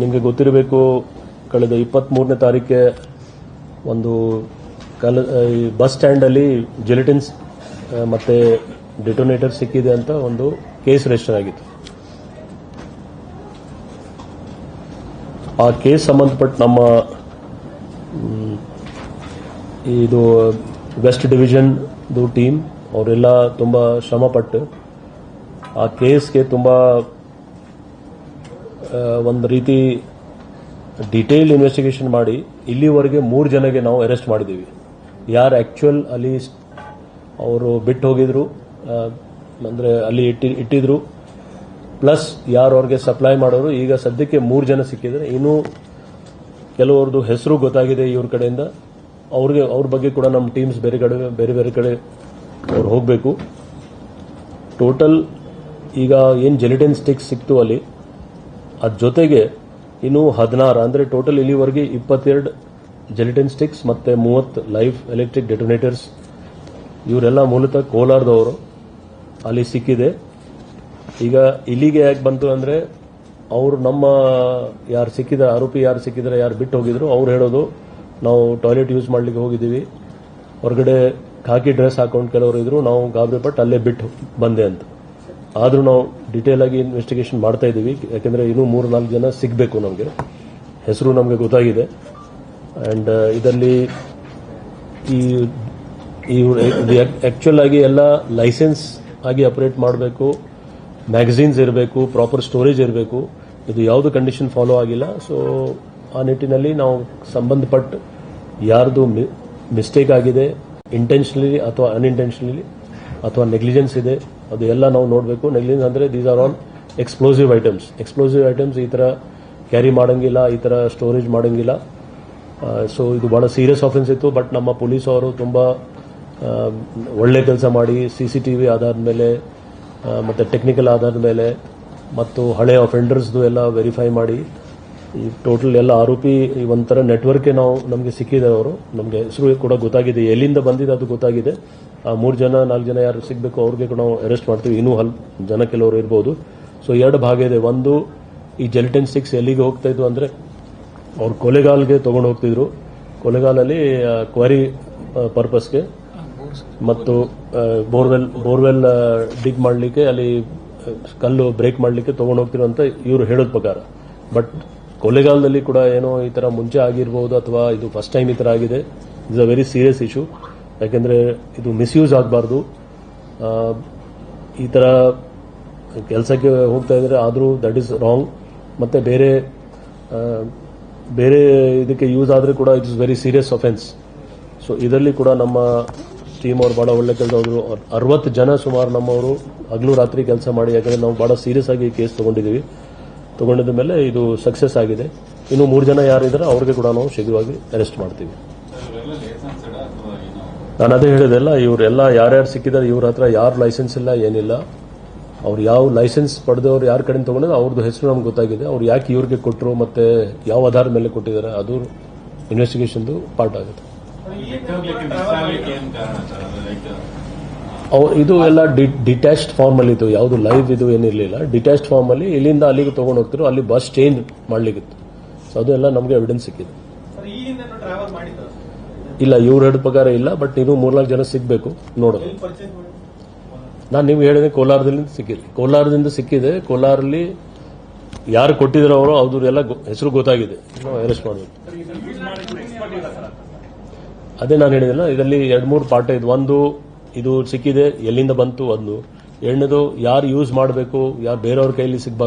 ನಿಮಗೆ ಗೊತ್ತಿರಬೇಕು, ಕಳೆದ ಇಪ್ಪತ್ತ್ಮೂರನೇ ತಾರೀಕೆ ಒಂದು ಕಲ ಬಸ್ ಸ್ಟ್ಯಾಂಡಲ್ಲಿ ಜಿಲೆಟಿನ್ಸ್ ಮತ್ತು ಡಿಟೋನೇಟರ್ ಸಿಕ್ಕಿದೆ ಅಂತ ಒಂದು ಕೇಸ್ ರಿಜಿಸ್ಟರ್ ಆಗಿತ್ತು. ಆ ಕೇಸ್ ಸಂಬಂಧಪಟ್ಟ ನಮ್ಮ ಇದು ವೆಸ್ಟ್ ಡಿವಿಷನ್ದು ಟೀಮ್ ಅವರೆಲ್ಲ ತುಂಬ ಶ್ರಮಪಟ್ಟು ಆ ಕೇಸ್ಗೆ ತುಂಬ ಒಂದು ರೀತಿ ಡಿಟೇಲ್ ಇನ್ವೆಸ್ಟಿಗೇಷನ್ ಮಾಡಿ ಇಲ್ಲಿವರೆಗೆ ಮೂರು ಜನಗೆ ನಾವು ಅರೆಸ್ಟ್ ಮಾಡಿದ್ದೀವಿ. ಯಾರು ಆ್ಯಕ್ಚುಯಲ್ ಅಲ್ಲಿ ಅವರು ಬಿಟ್ಟು ಹೋಗಿದ್ರು ಅಂದರೆ ಅಲ್ಲಿ ಇಟ್ಟಿ, ಇಟ್ಟಿದ್ರು ಪ್ಲಸ್ ಯಾರು ಅವ್ರಿಗೆ ಸಪ್ಲೈ ಮಾಡೋರು, ಈಗ ಸದ್ಯಕ್ಕೆ ಮೂರು ಜನ ಸಿಕ್ಕಿದ್ರೆ ಇನ್ನೂ ಕೆಲವ್ರದ್ದು ಹೆಸರು ಗೊತ್ತಾಗಿದೆ ಇವ್ರ ಕಡೆಯಿಂದ. ಅವ್ರಿಗೆ, ಅವ್ರ ಬಗ್ಗೆ ಕೂಡ ನಮ್ಮ ಟೀಮ್ಸ್ ಬೇರೆ ಕಡೆ, ಬೇರೆ ಬೇರೆ ಕಡೆ ಅವ್ರು ಹೋಗಬೇಕು. ಟೋಟಲ್ ಈಗ ಏನು ಜೆಲಿಟಿನ್ ಸ್ಟಿಕ್ಸ್ ಸಿಕ್ತು ಅಲ್ಲಿ ಅದ್ರ ಜೊತೆಗೆ ಇನ್ನು ಹದಿನಾರು, ಅಂದರೆ ಟೋಟಲ್ ಇಲ್ಲಿವರೆಗೆ ಇಪ್ಪತ್ತೆರಡು ಜೆಲಿಟಿನ್ ಸ್ಟಿಕ್ಸ್ ಮತ್ತೆ ಮೂವತ್ತು ಲೈಫ್ ಎಲೆಕ್ಟ್ರಿಕ್ ಡೆಟೋನೇಟರ್ಸ್ ಇವರೆಲ್ಲ ಮೂಲತಃ ಕೋಲಾರದವರು. ಅಲ್ಲಿ ಸಿಕ್ಕಿದೆ. ಈಗ ಇಲ್ಲಿಗೆ ಯಾಕೆ ಬಂತು ಅಂದರೆ, ಅವರು ನಮ್ಮ ಯಾರು ಸಿಕ್ಕಿದ, ಆರೋಪಿ ಯಾರು ಸಿಕ್ಕಿದ್ರೆ, ಯಾರು ಬಿಟ್ಟು ಹೋಗಿದ್ರು, ಅವ್ರು ಹೇಳೋದು, ನಾವು ಟಾಯ್ಲೆಟ್ ಯೂಸ್ ಮಾಡ್ಲಿಕ್ಕೆ ಹೋಗಿದ್ದೀವಿ. ಹೊರಗಡೆ ಖಾಕಿ ಡ್ರೆಸ್ ಹಾಕೊಂಡು ಕೆಲವರು ಇದ್ರು, ನಾವು ಗಾಬರಿ ಪಟ್ಟು ಅಲ್ಲೇ ಬಿಟ್ಟು ಬಂದೆ ಅಂತ. ಆದರೂ ನಾವು ಡಿಟೇಲ್ ಆಗಿ ಇನ್ವೆಸ್ಟಿಗೇಷನ್ ಮಾಡ್ತಾ ಇದ್ದೀವಿ ಯಾಕೆಂದರೆ ಇನ್ನೂ ಮೂರು ನಾಲ್ಕು ಜನ ಸಿಗಬೇಕು ನಮಗೆ. ಹೆಸರು ನಮಗೆ ಗೊತ್ತಾಗಿದೆ. ಆ್ಯಂಡ್ ಇದರಲ್ಲಿ ಈ ಈ ಆಗಿ ಎಲ್ಲ ಲೈಸೆನ್ಸ್ ಆಗಿ ಆಪರೇಟ್ ಮಾಡಬೇಕು. ಮ್ಯಾಗಝೀನ್ಸ್ ಇರಬೇಕು ಪ್ರಾಪರ್ ಸ್ಟೋರೇಜ್ ಇರಬೇಕು. ಇದು ಯಾವುದು ಕಂಡೀಷನ್ ಫಾಲೋ ಆಗಿಲ್ಲ. ಸೊ ಆ ನಿಟ್ಟಿನಲ್ಲಿ ನಾವು ಸಂಬಂಧಪಟ್ಟ ಯಾರ್ದು ಮಿಸ್ಟೇಕ್ ಆಗಿದೆ ಇಂಟೆನ್ಷನಲಿ ಅಥವಾ ಅನ್ಇಂಟೆನ್ಷನಲಿ ಅಥವಾ ನೆಗ್ಲಿಜೆನ್ಸ್ ಇದೆ ಅದು ಎಲ್ಲ ನಾವು ನೋಡಬೇಕು. ನೆಗ್ಲಿಜೆನ್ಸ್ ಅಂದರೆ these are all explosive items explosive items ಈ ಥರ ಕ್ಯಾರಿ ಮಾಡಂಗಿಲ್ಲ, ಈ ಥರ ಸ್ಟೋರೇಜ್ ಮಾಡಂಗಿಲ್ಲ. ಸೊ ಇದು ಬಹಳ ಸೀರಿಯಸ್ ಆಫೆನ್ಸ್ ಇತ್ತು. ಬಟ್ ನಮ್ಮ ಪೊಲೀಸ್ ಅವರು ತುಂಬ ಒಳ್ಳೆ ಕೆಲಸ ಮಾಡಿ ಸಿ ಸಿ ಟಿ ವಿ ಆಧಾರದ ಮೇಲೆ ಮತ್ತು ಟೆಕ್ನಿಕಲ್ ಆಧಾರದ ಮೇಲೆ, ಮತ್ತು ಹಳೆ ಅಫೆಂಡರ್ಸ್ದು ಎಲ್ಲ ವೆರಿಫೈ ಮಾಡಿ, ಈ ಟೋಟಲ್ ಎಲ್ಲ ಆರೋಪಿ ಈ ಒಂಥರ ನೆಟ್ವರ್ಕೇ ನಾವು ನಮಗೆ ಸಿಕ್ಕಿದ್ದಾರೆ ಅವರು. ನಮಗೆ ಹೆಸರು ಕೂಡ ಗೊತ್ತಾಗಿದೆ. ಎಲ್ಲಿಂದ ಬಂದಿದೆ ಅದು ಗೊತ್ತಾಗಿದೆ. ಮೂರು ಜನ, ನಾಲ್ಕು ಜನ ಯಾರು ಸಿಗಬೇಕು, ಅವ್ರಿಗೆ ಕೂಡ ನಾವು ಅರೆಸ್ಟ್ ಮಾಡ್ತೀವಿ. ಇನ್ನೂ ಹಲ್, ಜನ ಕೆಲವರು ಇರ್ಬೋದು. ಸೊ ಎರಡು ಭಾಗ ಇದೆ. ಒಂದು, ಈ ಜೆಲಿಟನ್ ಸಿಕ್ಸ್ ಎಲ್ಲಿಗೆ ಹೋಗ್ತಾ ಇದ್ವು ಅಂದರೆ, ಅವ್ರು ಕೊಲೆಗಾಲ್ಗೆ ತಗೊಂಡು ಹೋಗ್ತಿದ್ರು. ಕೊಲೆಗಾಲಲ್ಲಿ ಕ್ವರಿ ಪರ್ಪಸ್ಗೆ ಮತ್ತು ಬೋರ್ವೆಲ್ ಬೋರ್ವೆಲ್ ಡಿಗ್ ಮಾಡಲಿಕ್ಕೆ, ಅಲ್ಲಿ ಕಲ್ಲು ಬ್ರೇಕ್ ಮಾಡಲಿಕ್ಕೆ ತಗೊಂಡು ಹೋಗ್ತಿರೋ ಅಂತ ಇವರು ಹೇಳೋದ್ ಪ್ರಕಾರ. ಬಟ್ ಕೊಲೆಗಾಲದಲ್ಲಿ ಕೂಡ ಏನೋ ಈ ತರ ಮುಂಚೆ ಆಗಿರ್ಬೋದು ಅಥವಾ ಇದು ಫಸ್ಟ್ ಟೈಮ್ ಈ ತರ ಆಗಿದೆ. Is a very serious issue ಯಾಕೆಂದ್ರೆ ಇದು ಮಿಸ್ಯೂಸ್ ಆಗಬಾರ್ದು. ಈ ತರ ಕೆಲಸಕ್ಕೆ ಹೋಗ್ತಾ ಇದ್ರೆ ಆದರೂ ದಟ್ ಈಸ್ ರಾಂಗ್ ಮತ್ತೆ ಬೇರೆ ಬೇರೆ ಇದಕ್ಕೆ ಯೂಸ್ ಆದರೆ ಕೂಡ it is very serious offence so ಇದರಲ್ಲಿ ಕೂಡ ನಮ್ಮ ಟೀಮ್ ಅವ್ರು ಬಹಳ ಒಳ್ಳೆ ಕೆಲಸ ಅವರು ಅರವತ್ತು ಜನ ಸುಮಾರು ನಮ್ಮವರು ಹಗಲು ರಾತ್ರಿ ಕೆಲಸ ಮಾಡಿ, ಯಾಕಂದರೆ ನಾವು ಬಹಳ ಸೀರಿಯಸ್ ಆಗಿ ಕೇಸ್ ತೊಗೊಂಡಿದ್ದೀವಿ. ತಗೊಂಡಿದ್ದ ಮೇಲೆ ಇದು ಸಕ್ಸಸ್ ಆಗಿದೆ. ಇನ್ನು ಮೂರು ಜನ ಯಾರಿದ್ದಾರೆ ಅವ್ರಿಗೆ ಕೂಡ ನಾವು ಶೀಘ್ರವಾಗಿ ಅರೆಸ್ಟ್ ಮಾಡ್ತೀವಿ. ನಾನು ಅದೇ ಹೇಳಿದೆಲ್ಲ, ಇವರೆಲ್ಲ ಯಾರ್ಯಾರು ಸಿಕ್ಕಿದ್ದಾರೆ, ಇವ್ರ ಹತ್ರ ಯಾರು ಲೈಸೆನ್ಸ್ ಇಲ್ಲ, ಏನಿಲ್ಲ. ಅವ್ರು ಯಾವ ಲೈಸೆನ್ಸ್ ಪಡೆದವ್ರು ಯಾರ ಕಡೆ ತಗೊಂಡಿದ್ರೆ ಅವ್ರದ್ದು ಹೆಸರು ನಮ್ಗೆ ಗೊತ್ತಾಗಿದೆ. ಅವ್ರು ಯಾಕೆ ಇವ್ರಿಗೆ ಕೊಟ್ಟರು ಮತ್ತೆ ಯಾವ ಆಧಾರದ ಮೇಲೆ ಕೊಟ್ಟಿದ್ದಾರೆ, ಅದು ಇನ್ವೆಸ್ಟಿಗೇಷನ್ದು ಪಾರ್ಟ್ ಆಗುತ್ತೆ. ಅವ್ರು ಇದು ಎಲ್ಲ ಡಿಟ್ಯಾಚ್ಡ್ ಫಾರ್ಮ್ ಅಲ್ಲಿ ಇತ್ತು ಯಾವುದು ಲೈವ್ ಇದು ಏನಿರಲಿಲ್ಲ. ಡಿಟ್ಯಾಚ್ಡ್ ಫಾರ್ಮ್ ಅಲ್ಲಿ ಇಲ್ಲಿಂದ ಅಲ್ಲಿಗೆ ತಗೊಂಡು ಹೋಗ್ತಿರೋ ಅಲ್ಲಿ ಬಸ್ ಚೇಂಜ್ ಮಾಡ್ಲಿಕ್ಕಿತ್ತು. ಸೊ ಅದು ಎಲ್ಲ ನಮಗೆ ಎವಿಡೆನ್ಸ್ ಸಿಕ್ಕಿದೆ. ಇಲ್ಲ ಇವ್ರು ಹೇಳಿದ ಪ್ರಕಾರ ಇಲ್ಲ ಬಟ್ ನೀನು ಮೂರ್ನಾಲ್ಕು ಜನ ಸಿಗಬೇಕು ನೋಡೋದು. ನಾನು ನೀವು ಹೇಳಿದೆ ಕೋಲಾರದಲ್ಲಿ ಸಿಕ್ಕಿದೆ ಕೋಲಾರದಿಂದ ಸಿಕ್ಕಿದೆ ಕೋಲಾರಲ್ಲಿ ಯಾರು ಕೊಟ್ಟಿದ್ರು ಅವರು ಅವ್ರದ್ದೆಲ್ಲ ಹೆಸರು ಗೊತ್ತಾಗಿದೆ. ಅರೆಸ್ಟ್ ಮಾಡಬೇಕು. ಅದೇ. ನಾನು ಹೇಳಿದಿಲ್ಲ ಇದರಲ್ಲಿ ಎರಡು ಮೂರು ಪಾರ್ಟ್ ಇದು. ಒಂದು ಇದು ಸಿಕ್ಕಿದೆ ಎಲ್ಲಿಂದ ಬಂತು ಒಂದು. ಎರಡನೇದು ಯಾರು ಯೂಸ್ ಮಾಡಬೇಕು ಯಾರು ಬೇರೆಯವ್ರ ಕೈಲಿ ಸಿಗ್ಬಾರ್ದು